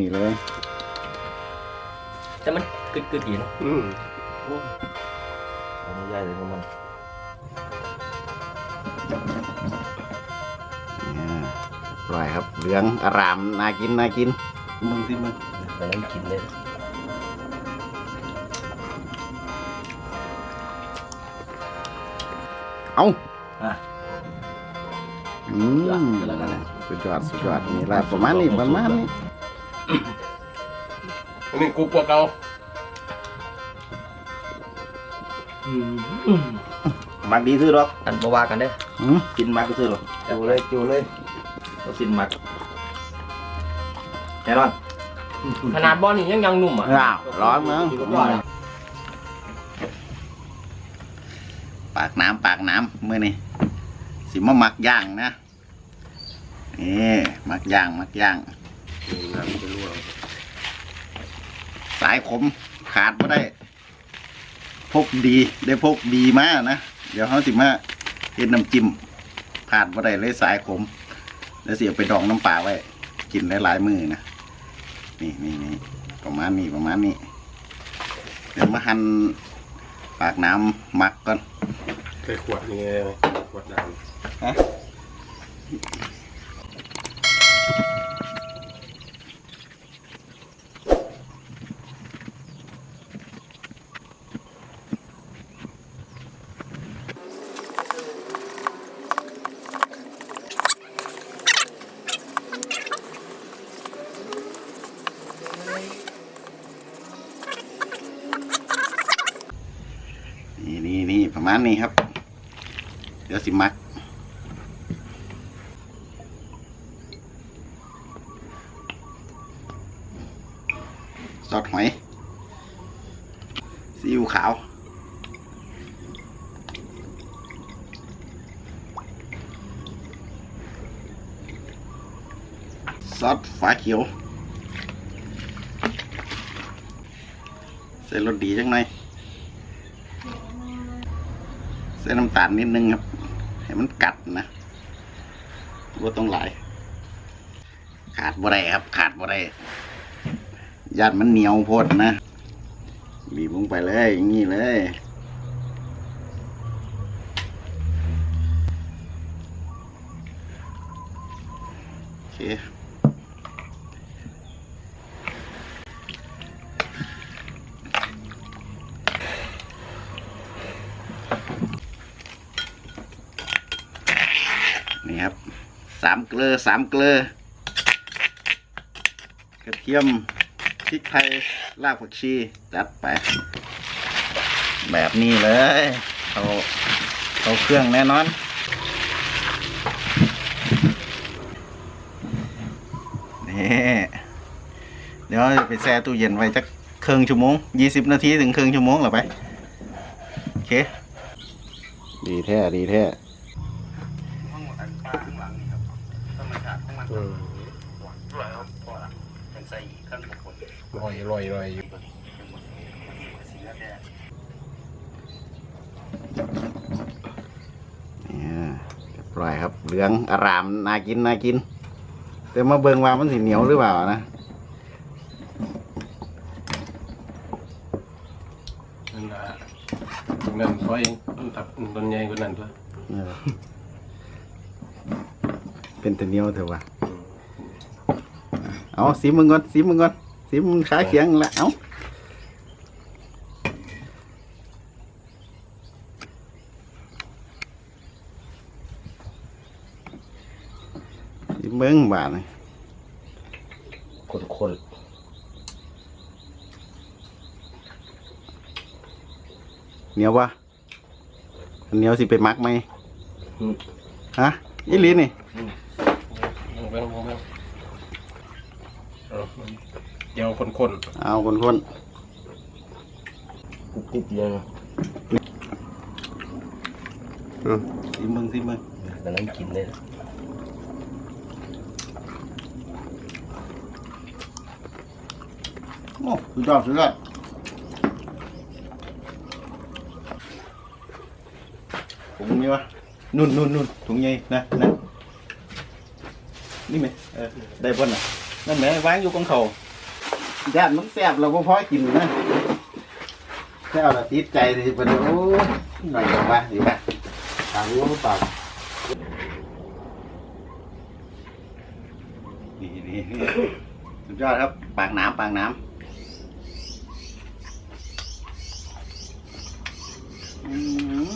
นี่เลย แต่มันกึดกึดๆดีเนาะอืมอันนี้ใหญ่เลยของมันอ่าปล่อยครับ เหลืองอารามน่ากินน่ากิน มึงสิมึงกำลังกินเลยเอาอะ อืมสุดยอดสุดยอดนี่ละประมาณนี้ประมาณนี้ อันนี้กูกลัวเกามักดีซื้อหรอกอันบ่ว่ากันเด้ออืมกินมักก็ซื้อหรอกจูเลยจูเลยเราสินมักแน่นอนขนาดบอลนี่ยังยังนุ่มอะอ้าวร้อนมั้งสุดยอปากน้ำปากน้ำมือนี่สิมาหมักย่างนะนี่หมักย่างหมักย่าง น้ำจะรั่วสายขมขาดไม่ได้ พกดีได้พกดีมากนะ เดี๋ยวเขาสิมาเฮ็ดน้ำจิ้มขาดไม่ได้เลยสายขม แล้วสิเอาไปดองน้ำปลาไว้ กินหลายๆมือนะ นี่นี่นี่ประมาณนี้ประมาณนี้ เดี๋ยวมาหั่นปากน้ำหมักก่อนใส่ขวดนี่ไงขวดน้ฮะ นี่นี่านี้ครับ เดี๋ยวสิมักซอสหอยซีอิ๊วขาวซอสฝาเขียว ใส่รสดีจังหน่อย ใส่น้ำตาลนิดนึงครับ ให้มันกัดนะว่าต้องหลาย ขาดบ่ได้ครับ ขาดบ่ได้ญาติมันเหนียวโพดนะบีบลงไปเลย อย่างนี้เลยโอเค เกลือสามเกลือกระเทียมพริกไทยรากผักชีจัดไป แบบนี้เลยเอาเอาเครื่องแน่นอนนี่เดี๋ยวไปแช่ตู้เย็นไว้จักครึ่งชั่วโมงยี่สิบนาทีถึงครึ่งชั่วโมงหรอไปโอเค ดีแท้ ดีแท้ำอื มลอยลอยลอยอยู่เนี่ยเรียบร้อยครับ เหลืองอารามน่ากินน่ากิน แต่มาเบิ่งว่ามันสีเหนียวหรือเปล่านะนั่นละตรงนั้นซอยต้นตับต้นใหญ่กว่านั้นตัวเออ เป็นแต่เหนียวเถอะวะเอาสีมึงก่อนสีมึงก่อนสีมึงขาเคียงละเอาสีเบิ้งบาทนี่คนคนเหนียวปะเหนียวสิไปมักไหมฮะอีหลีนี่ลง ไปลงไปเอาเดี๋ยวคนคนเอาคนคนกรุบกรุบเลยนะๆสีมึงสีมึงกำลังกินเลยโอ้สุดยอดสุดยอดถุงนี้วะนุ่นนุ่นนุ่นถุงใหญ่นะนะ นี่ไหมเออได้บนอะนั่นแหมวางอยู่กองเขาย่านมันแซ่บเราก็พอกินนะแซ่บเราติดใจเลยปะโอ้หน่อยว่าดีป่ะตามรู้เปานี่นี่นี่สุดยอดครับปากน้ำปากน้ำอื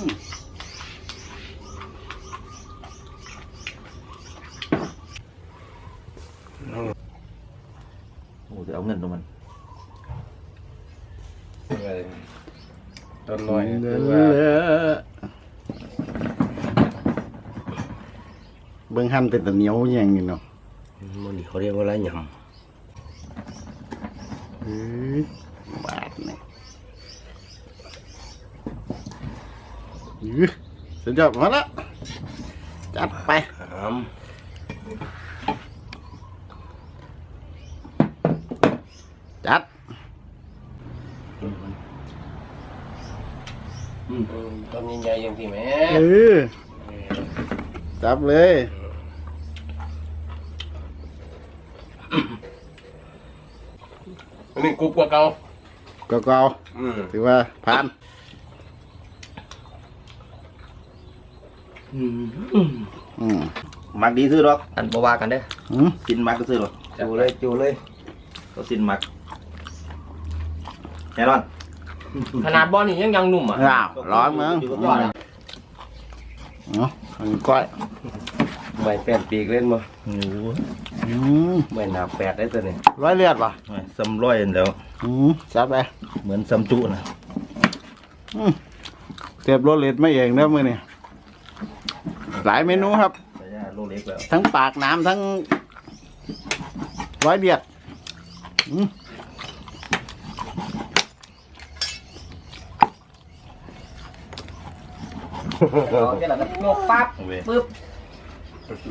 ม โอ้จะเอาเงินตรงมัน ต้ นน้อยเด้คือว่าอเบิ่งหั่นเป็นตะเหนียวอย่างนี้เนาะมันนี่เขาเรียกว่าอะไรยเฮ้ยบาดนี่อื้อสุดยอดมาละจัดไปำหามจัด ต้นใหญ่ๆอย่างที่แม่เออจับเลยอันนี้กรุบกว่าเก่าก็เกาอืมถือว่าผ่านอืมมักดีซื้อหรอกอันบ่ว่ากันเด้ออืมกินมักก็ซื้อหรอกจูเลยจูเลยก็สินมักแน่นอน ขนาดบอลนี่ยังยังนุ่มอะ อ้าวร้อนมั้งอยู่กับอืยอดมอะเนาะอันนี้ก้อยไม่แปดปีกเล่นบ่โอ้โหอืมไม่หนาแปดได้ตัวนี้ร้อยเลือดป่ะซ้ำร้อยอันแล้วอืมจับไปเหมือนซ้ำจุนะเสียบรถเลดไม่เองเด้อมือนี่หลายเมนูครับ แต่ย่าโลเล็กแล้ว ทั้งปากน้ำทั้งร้อยเดียดอืม เอาเดี๋ยวเราก็โยกปั๊บเอาเว้ยปึ๊บ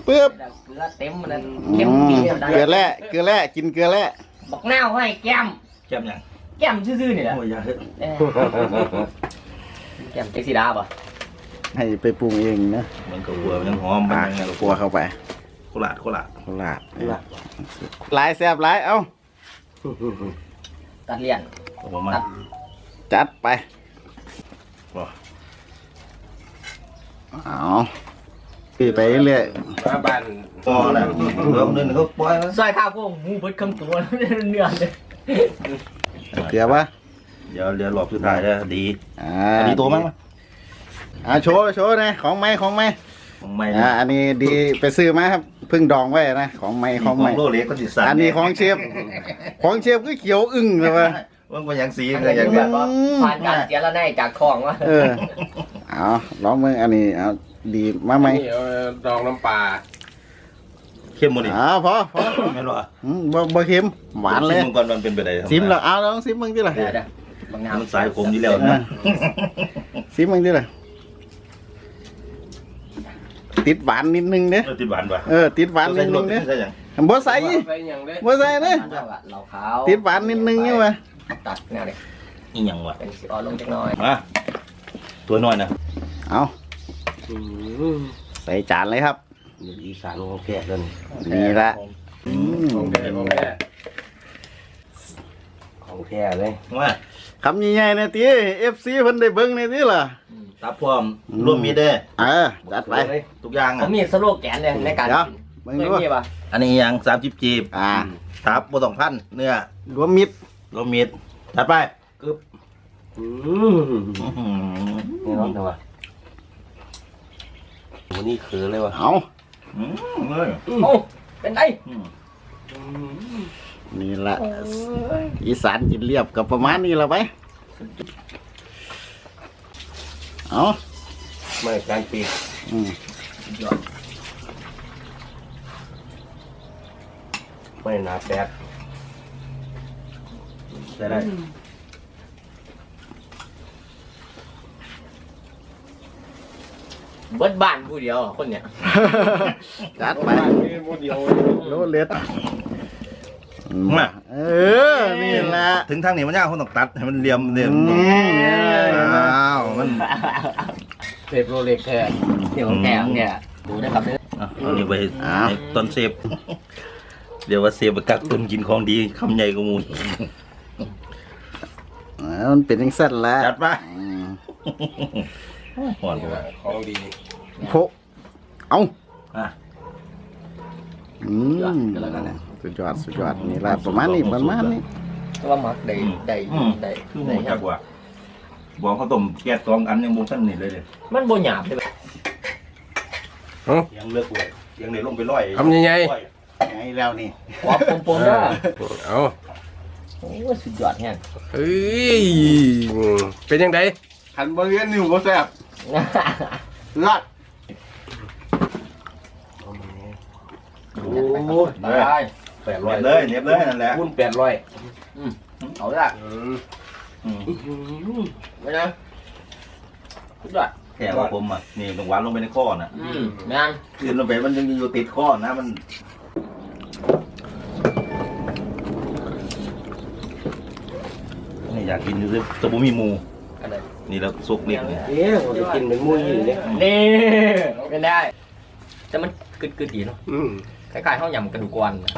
ปึ๊บเกลือเต็มมันนั้นอืเข้มมปี๊เกลือแร่เกลือแร่กินเกลือแร่บอกหน้าให้แก้มแก้มยังแก้มซื่อๆนี่แหละโอ้ยอยาเถอะเอ้ยแก้มเอ็กซิดาป่ะให้ไปปรุงเองนะมันก็หัวมันยังหอมมันปากยังกลัวเข้าไปโคลาดโคลาดโคราดหลายแซ่บหลายเอ้าตัดเลี่ยนผมมาจัดไปบ่ เอาปีไปเรื่อยมาบ้านพอแล้วเริ่มเดินเขาปล่อยมันซอยข้าวพวกหมูเบิดคำตัวเนื้อเลยเกลือปะเดี๋ยวเดี๋ยวรอบสุดท้ายแล้วดีอ่าอันนี้ตัวมั้งอ่าโชว์โชว์นะของไม้ของไม้ของไม่อ่าอันนี้ดีไปซื้อมาครับเพิ่งดองไว้นะของไม้ของไม้โลเล็กก็สิสั่นอันนี้ของเชฟของเชฟก็เขียวอึ้งเลยวะมันก็ยังสีอันก็นี้ยังแบแบบบว่าผ่านการเสียละในจากคลองวะ เออเอาลองมืออันนี้เอาดีมาไหมนี่เอาดองน้ำปลาเข้มหมดดิอ่าพอพอไม่รู้อะอืมบ่บ่เค็มหวานเลยซิมก่อนมันเป็นไปได้ซิมแล้วเอาลองซิมมึงดิล่ะเดี๋ยวเดี๋ยวบางน้ำมันสายผมอยู่แล้วเออนะซิมมึงดิล่ะติดหวานนิดนึงเด้เออติดหวานป่ะเออติดหวานนิดนึงเด้ใช่ยังบ่ใส่ใส่หยังได้บ่ใส่เด้เราอะเราขาวติดหวานนิดนึงนี่วะตัดแนวเลยอีหยังวะเป็นสีอ่อนลงจักหน่อยมาตัวน้อยนะ เอาอืมใส่จานเลยครับนี่อีสานของแก่ตัวนี้นี่ละอืมของแท้ของแท้ของแท้เลยมาคำใหญ่ๆเนี่ยตี FC เพิ่นได้เบิ่งในนี่ล่ะตับพร้อมรวมมีดเด้อเออจัดไปทุกอย่างผอะมมีสโลแกนเลยในการเดี๋ยวกินมึงเคยดูมีป่ะอันนี้ยังสามจิบจีบอ่าตับบ่ต้องพันเนื้อรวมมิตรรวมมีดตัดไปอืมอื้อหืนี่อน้องทำ ไมวันนี้คือเลยวะเอาอืมเลยโอ้เป็นไงอืมนี่ละอีสานกินเรียบกับประมาณนี้ละไปเอาไม่กลางปีกอืมไม่หนาแปดได้ได้ เบิดบ้านผู้เดียวคนเนี้ยจัดไปนี่โมเดียวโลเล็ดมา เออ นี่ละ ถึงทางนี้มันยากคนต้องตัดให้มันเหลี่ยมเดี่ยมอืมอ้าวมันเทปโรเล็กแท้เดี๋ยวแกงเนี่ยดูนะครับเนี่ยอะเอานี่ไปให้ต้นเซฟ เดี๋ยวว่าเสียบกักตุนกินของดีคำใหญ่กว่าหมูลอ่ามันเป็นจังซั่นแหละจัดไปอืม หอนกว่าของดีโพะเอ้าอะ อืมสุดยอดสุดยอดนี่ละประมาณนี้ประมาณนี้ก็ว่ามักได้ได้อืม ได้คือหได้มูจักว่าบอกเขาต้มแก๊สสองอันยังบ่ทันนี่เลยเลยมันบ่หยาบเลยยังเลือกไว้ยังเลยลงไปร้อยทำยังไง ร้อยไงแล้วนี่ขอบปมๆเด้อเอาโอ้ยสุดยอดแฮงเฮ้ยเป็นยังไงหันบริเวณนิ้วบ่แซ่บ ลัดโอ้ยตายแปดร้อยเนียบเลยเนียบเลยนั่นแหละคูณแปดร้อยเอาละอืมไปนะสุดยอดแค่ว่าผมอะนี่ลงหวานลงไปในข้อน่ะอืมแม่นคืนลงไปมันยังอยู่ติดข้อนะมันนี่อยากกินอยู่เลยแต่บ่มีหมู อะไรนี่แล้วสุกนิดนี่เอ๊ะผมจะกินเป็นมุ้ยอยู่เนี่ยนี่เป็นได้ แต่มันกึดกึดๆดีเนาะอืมคล้ายๆข้าวยำกระดูกอ่อนนะ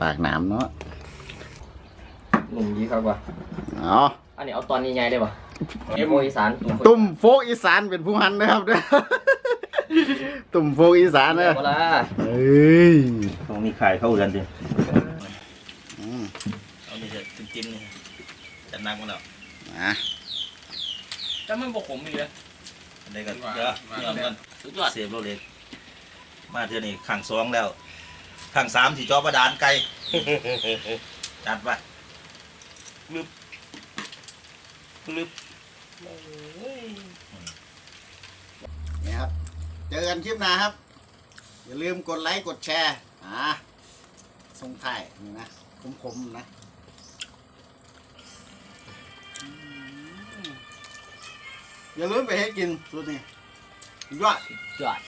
ปากหนามเนาะหนุ่มดีครับว่ะเอ๋ออันนี้เอาตอนนี้ไงได้ป่ะเอโมอีสานตุ่มตุ่มโฟกอีสานเป็นผู้หันนะครับเด้อตุ่มโฟกอีสานเด้อเวลาเอ้ยต้องมีไข่เข้ากันดิอืมเอานี่จะจิ้มๆนี่จัดนักมาแล้วอะ แต่มันบกขมอีกเลยอันนี้ก็เดี๋ยวเงินกันสุดยอดเสียบโรเล็กมาเท่านี้ขังสองแล้วขังสามที่จอประดานไกลจัดไปลึบลึบนี่ครับ เจอกันคลิปหน้าครับ อย่าลืมกดไลค์กดแชร์อ่าส่งท้ายนี่นะ คมๆนะ อย่าลืมไปให้กินสุดนี่ยอดยอด